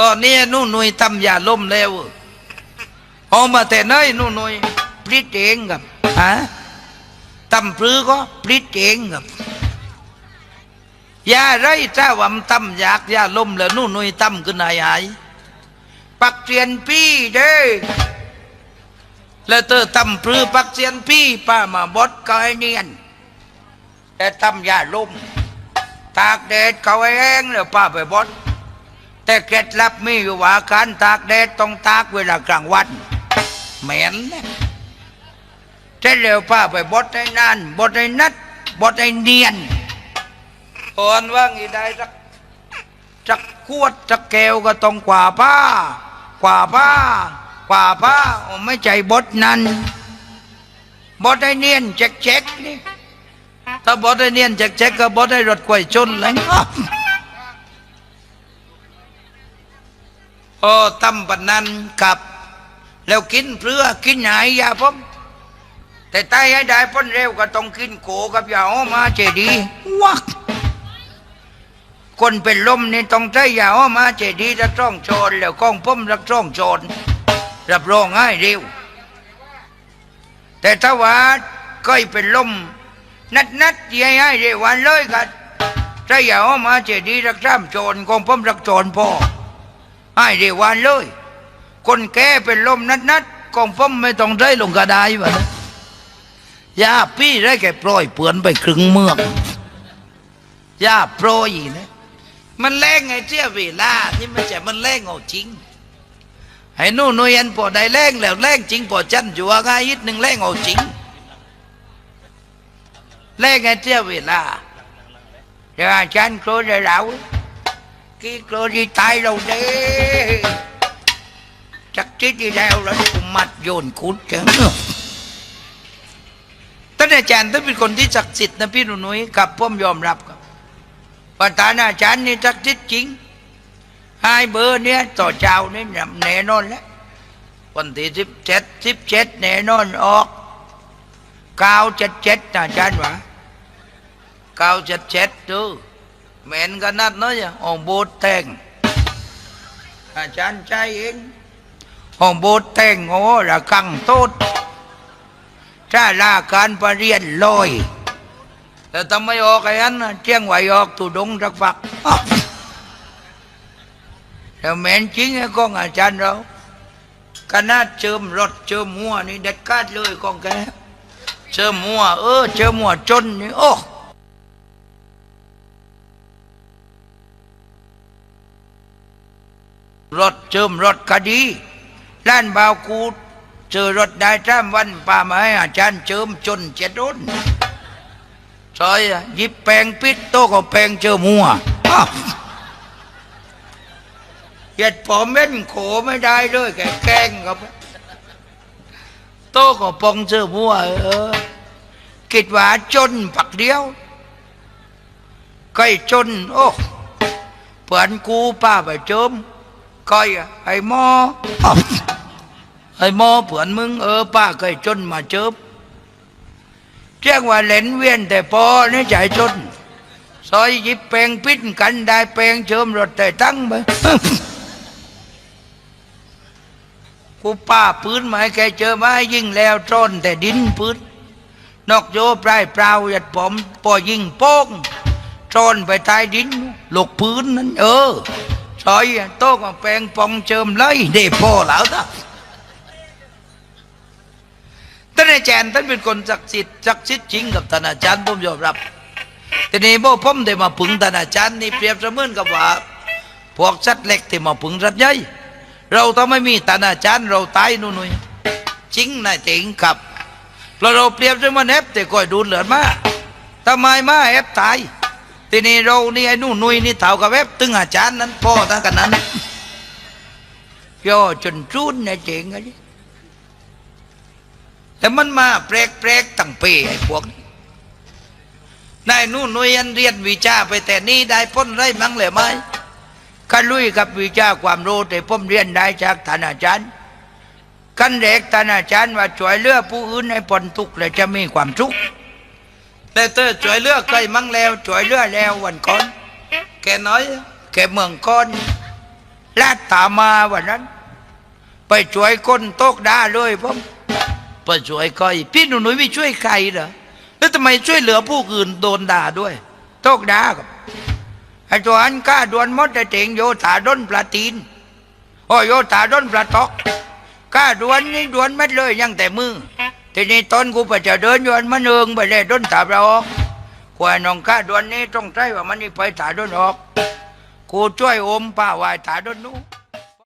ตอนนี้นู่นหนุยทำยาล้มแล้วเอามาแต่ไหนยนู่นหนุยพลิดเองกับฮะตำปรือก็พลิดเองกับยาไรเจ้าว่ามันตำอยากยาล้มแล้วนู่นหนุยตำขึ้นไหนหายปักเจียนพี่เด้แล้วเธอตำปรือปักเจียนพี่ป้ามาบดก็ไอ้เนียนแต่ตำยาล้มตากแดดเขาเองแล้วป้าไปบด แต่เคล็ดลับมีอยู่ว่าการตากแดดต้องตากเวลากลางวันเหม็นนะเสร็จแล้วป้าไปบดให้นานบดให้นัดบดให้เนียนตอนว่างอีได้สักสักขวดสักแก้วก็ต้องกว่าผ้ากว่าผ้ากว่าผ้าไม่ใจบดนั้นบดให้เนียนเจ๊กๆนี่ถ้าบดให้เนียนเจ๊กๆก็บดให้รถกวยชนเลย อ้ตั้มปันนั้นกับ แล้วกินเพื่อกินไหนยาผมแต่ตายให้ได้พ้นเร็วก็ต้องกินโกกับยาอ้อมาเจดีวักคนเป็นลมนี่ต้องใช้ยาอ้อมาเจดีรักร่องโจรแล้วกองผมรักร่องโจรรับรองให้เร็ว แต่ถ้าว่าก็เป็นลมนัดนัดๆยัยให้เร็ววันเลยกันใช้ยาอ้อมาเจดีรักร่ำโจรกองผมรักโจรพ่อ ให้เร็ววันเลย คนแก่เป็นลมนัดนัดๆกองฟ้มไม่ต้องได้ลงกระไดวะนะยาพี่ได้แก่ปล่อยเปือนไปครึ่งเมืองยาโปรยนะมันแรงไงเจ้าเวลานี่มันจะมันแรงเอาจริงให้นู่นนู่นยันปอได้แรงแล้วแรงจริงปอจันจัวง่ายยิดหนึ่งแรงเอาจริงแรงไงเจ้าเวลาเดี๋ยวอาจารย์โครจะเรา cái cơ đi tay đâu đấy chắc chết đi theo là cùng mặt dồn cút chứ ท่านอาจารย์ท่านเป็นคนที่ศักดิ์สิทธิ์นะพี่หนุ่ยกับผมยอมรับครับว่าท่านอาจารย์นี่ศักดิ์สิทธิ์จริงให้เบอร์เนี้ยต่อเจ้านี่แน่นอนแล้ววันที่สิบเจ็ดสิบเจ็ดแน่นอนออกเก้าเจ็ดเจ็ดนะอาจารย์วะเก้าเจ็ดเจ็ดดู แม่นกันนัดเนาะจ้ะห้องโบสถ์แต่งอาจารย์ใจเองห้องโบสถ์แต่งโอ้ระกังโตดถ้าลาการประเรียนลอยแต่ทำไมออกไอ้นั้นเจียงไหวออกตุดงสักฝักอ้วแต่แม่นจริงไอ้กองอาจารย์เราคณะเจิมรถเจิมหัวนี่เด็ดขาดเลยกองแกเจิมหัวเออเจิมหัวจนนี่โอ้ รถเจิมรถคดีล้านบาวกูเจอรถได้จ้ามวันป่าไม้อาจารย์เจิมจนเจ็ดรุ่นซอยยิบแปลงปิดโต๊ะก็แปลงเจอมัวเหยียดปอมเม่นโขไม่ได้เลยแกแกล้งกับโต๊ะก็ปองเจอมัวเออคิดว่าจนปักเดียวใกล้จนโอ้เพื่อนกูป้าไปเจิม coi à, ai mò ai mò phượn mưng ơ ba cây chôn mà chớp Chắc ว่าเล่นเวียนแต่พอนี่ใจชนซอยหยิบแปลงพิษกันได้แปลงเชิมรถแต่ตั้งไปกูป้าพื้นมาให้แกเจอมายิ่งแล้วจนแต่ดินพื้นนอกโยปลายเปล่าหยัดผมพอยิงโป้งจนไปใต้ดินหลกพื้นนั้นเออ ซอยโต๊ะกับแปลงปองเจิมเลยเดพอแล้วท่าท่านอาจารย์ท่านเป็นคนศักดิ์สิทธิ์ศักดิ์สิทธิ์จริงกับท่านอาจารย์ผมยอมรับทีนี้พวกผมได้มาปึงท่านอาจารย์นี่เปรียบเสมือนกับว่าพวกสัตว์เล็กที่มาปึงสัตว์ใหญ่เราถ้าไม่มีท่านอาจารย์เราตายนู่นนี่จริงนะจริงครับเราเราเปรียบเสมือนเอฟแต่คอยดูเหลือมาทำไมมาเอฟตาย ทีนี้เรานี่ไอ้นู่นนุยนี่เท่ากับเว็บตึงอาจารย์นั้นพ่อตั้งกันนั้นย่อจนจุนเนี่ยเจ๋งไงแต่มันมาแปลกแปลกๆตั้งเปไอ้พวกนี้นายนู่นนุยอันเรียนวิชาไปแต่นี่ได้พ้นไรมั้งเลยไหมกันลุยกับวิชาความรู้แต่ผมเรียนได้จากท่านอาจารย์กันเด็กท่านอาจารย์ว่าช่วยเหลือผู้อื่นให้พ้นทุกข์และจะมีความสุข แต่เธอช่วยเหลือกใครมั่งแล้วช่วยเหลือแล้ววันก่อนแกน้อย แกเมืองก้อนลาดตามมาวันนั้น ไปช่วยคนโตกด่าเลยผมไปช่วยใครพี่หนูหนุ่ยไม่ช่วยใครเหรอแล้วทำไมช่วยเหลือผู้อื่นโดนด่าด้วย โตกด่ากับไอ้ตัวอันกล้าดวนมดแต่เจงโยตาด้นปลาตีนโอ้โยตาด้นปลาตอกกล้าดวนนี่ดวนม็ดเลยยังแต่มือ ทีนี้ต้นกูไปจะเดินยวนมันเองไปเลยด้นตาเราออกกว่าน้องก้าดวนนี้ต้องใจว่ามันนี่ไปตาด้นออก กูช่วยอมป้าไว้ตาด้นนู้